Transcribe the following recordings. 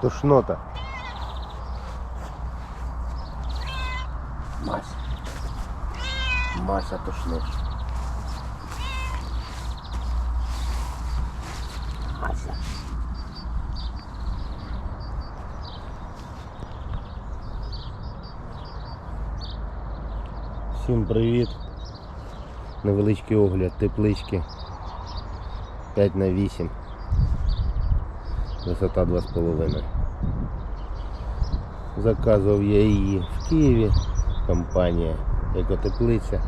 Тошнота. Мася. Мася тошниш. Мася. Всім привіт. Невеличкий огляд теплички 5 на 8 Висота 2,5. Заказував я її в Києві, компанія Екотеплиця.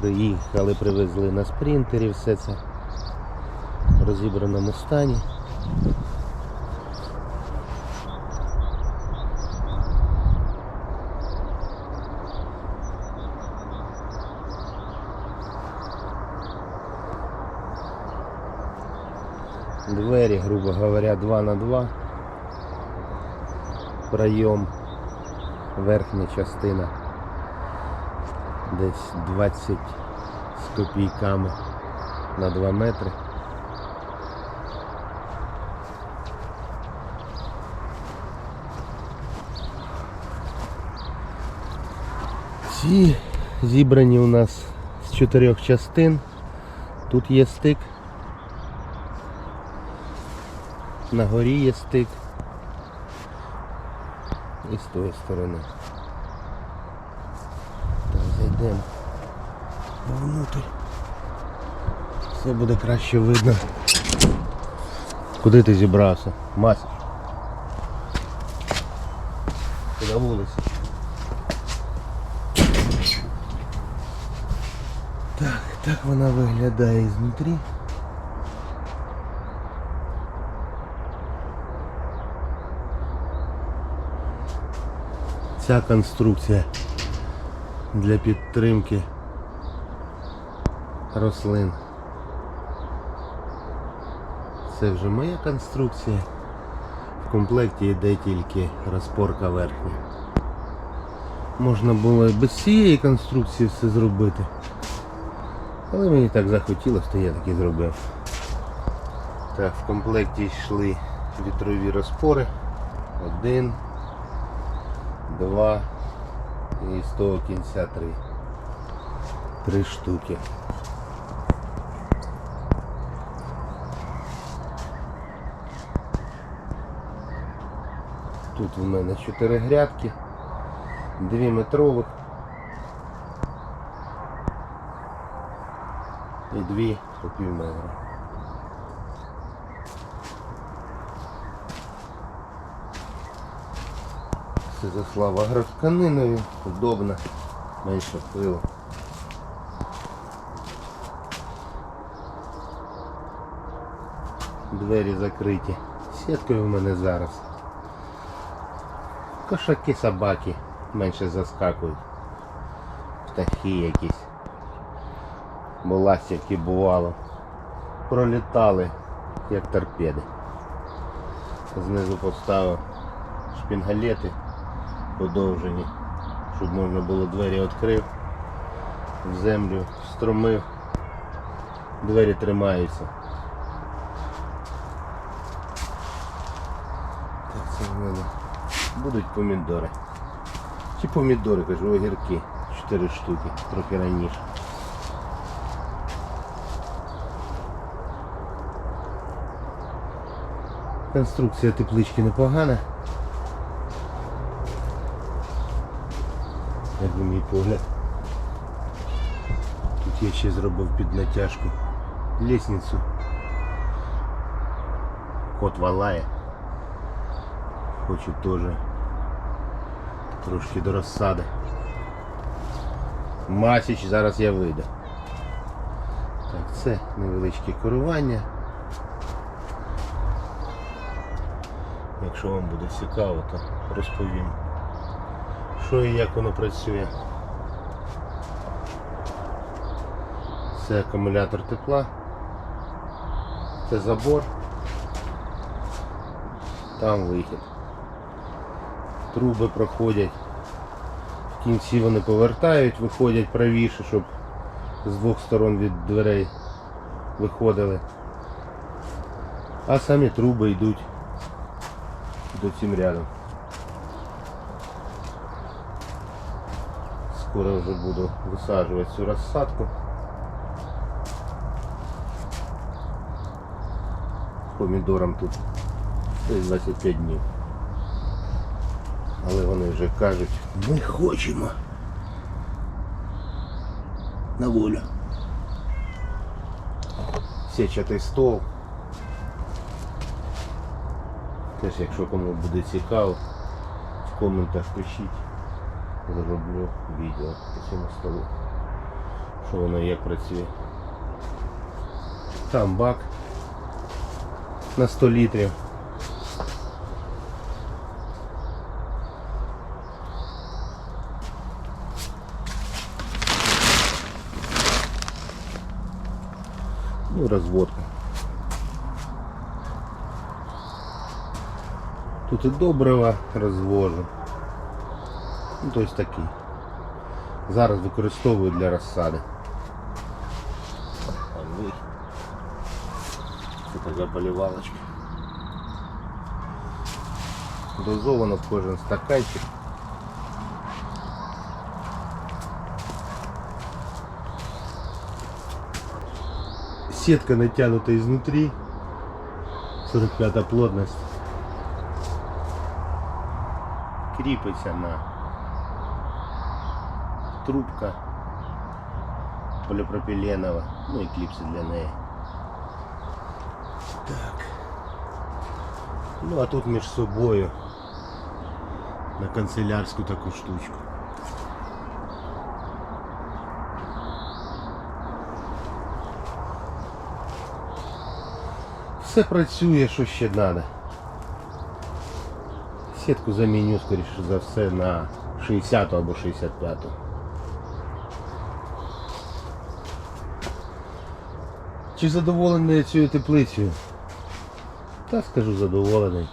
Приїхали, привезли на спринтері все це в розібраному стані. Двері, грубо говоря, 2 на 2 Пройом, верхня частина десь 20 з копійками на 2 метри. Ці зібрані у нас з чотирьох частин. Тут є стик. На горі є стик. І з тої сторони. Так, зайдемо вовнутрь. Все буде краще видно. Куди ти зібрався? Мася. Ти на вулиці. Так, так вона виглядає знутрі. Ця конструкція для підтримки рослин. Це вже моя конструкція. В комплекті йде тільки розпорка верхня. Можна було без цієї конструкції все зробити. Але мені так захотілося, то я так і зробив. Так, в комплекті йшли вітрові розпори. Один, два і з того кінця три. Три штуки. Тут у мене чотири грядки, дві метрових і дві по пів метра. Все заслав агротканиною, удобно, менше пилу. Двері закриті. Сіткою в мене зараз. Кошаки собаки менше заскакують. Птахи якісь. Бо ластівки бувало. Пролітали, як торпеди. Знизу поставив шпінгалети подовжені, щоб можна було двері відкрив, в землю струмив, двері тримаються. Так, це в мене будуть помідори. Чи помідори, кажу, огірки. Чотири штуки, трохи раніше. Конструкція теплички непогана. Як на мій погляд. Тут я ще зробив під натяжку лісницю. Кот валає. Хочу теж трошки до розсади. Масіч, зараз я вийду. Так, це невеличке керування. Якщо вам буде цікаво, то розповім, що і як воно працює. Це акумулятор тепла, це забор, там вихід. Труби проходять, в кінці вони повертають, виходять правіше, щоб з двох сторон від дверей виходили. А самі труби йдуть тут оцім рядом. Скоро вже буду висаджувати цю розсадку. Помідорам тут десь 25 днів. Але вони вже кажуть, ми хочемо на волю. Січатий стол. Теж, якщо кому буде цікаво, в коментах пишіть. Зроблю відео по цьому столу. Що воно як працює. Там бак на 100 літрів. Ну, розводка. Тут і добрива розвожу. Ну, тобто такий. Зараз використовую для розсади. Це така поливалочка. Дозовано в кожен стаканчик. Сетка натянута изнутри. 45 плотность. Кріпиться на трубка поліпропіленова, ну і кліпси для неї. Так. Ну а тут між собою на канцелярську таку штучку. Все працює, що ще треба. Сітку заміню, скоріше за все, на 60 або 65. Чи задоволений цією теплицею? Та скажу задоволений.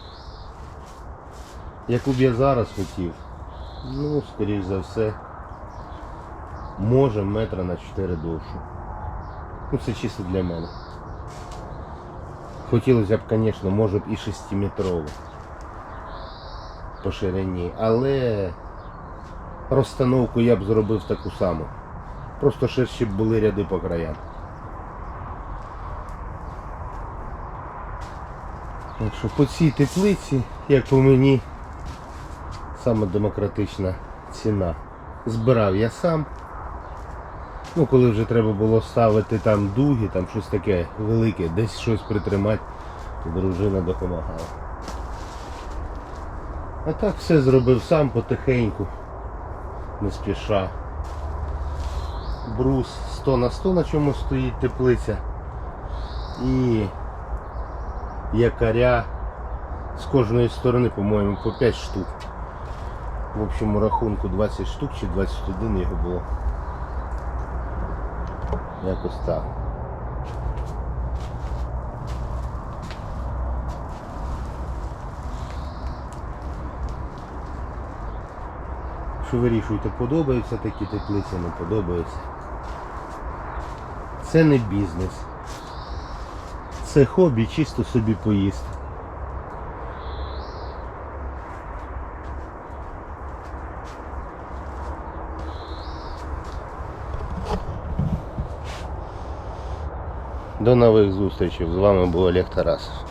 Яку б я зараз хотів, ну, скоріш за все, може метра на 4 довшу. Ну це чисто для мене. Хотілося б, звісно, може б і 6-метрову по ширині, але розстановку я б зробив таку саму. Просто ширші б були ряди по краям. Так що по цій теплиці, як по мені, саме демократична ціна. Збирав я сам. Ну, коли вже треба було ставити там дуги, там щось таке велике, десь щось притримати, то дружина допомагала. А так все зробив сам потихеньку, не спіша. Брус 100 на 100 на чому стоїть теплиця. І якоря з кожної сторони, по-моєму, по 5 штук. В общому рахунку 20 штук чи 21 його було. Якось так. Що вирішуєте, подобаються такі теплиці, не подобаються. Це не бізнес. Це хобі чисто собі поїсти. До нових зустрічей. З вами був Олег Тарасов.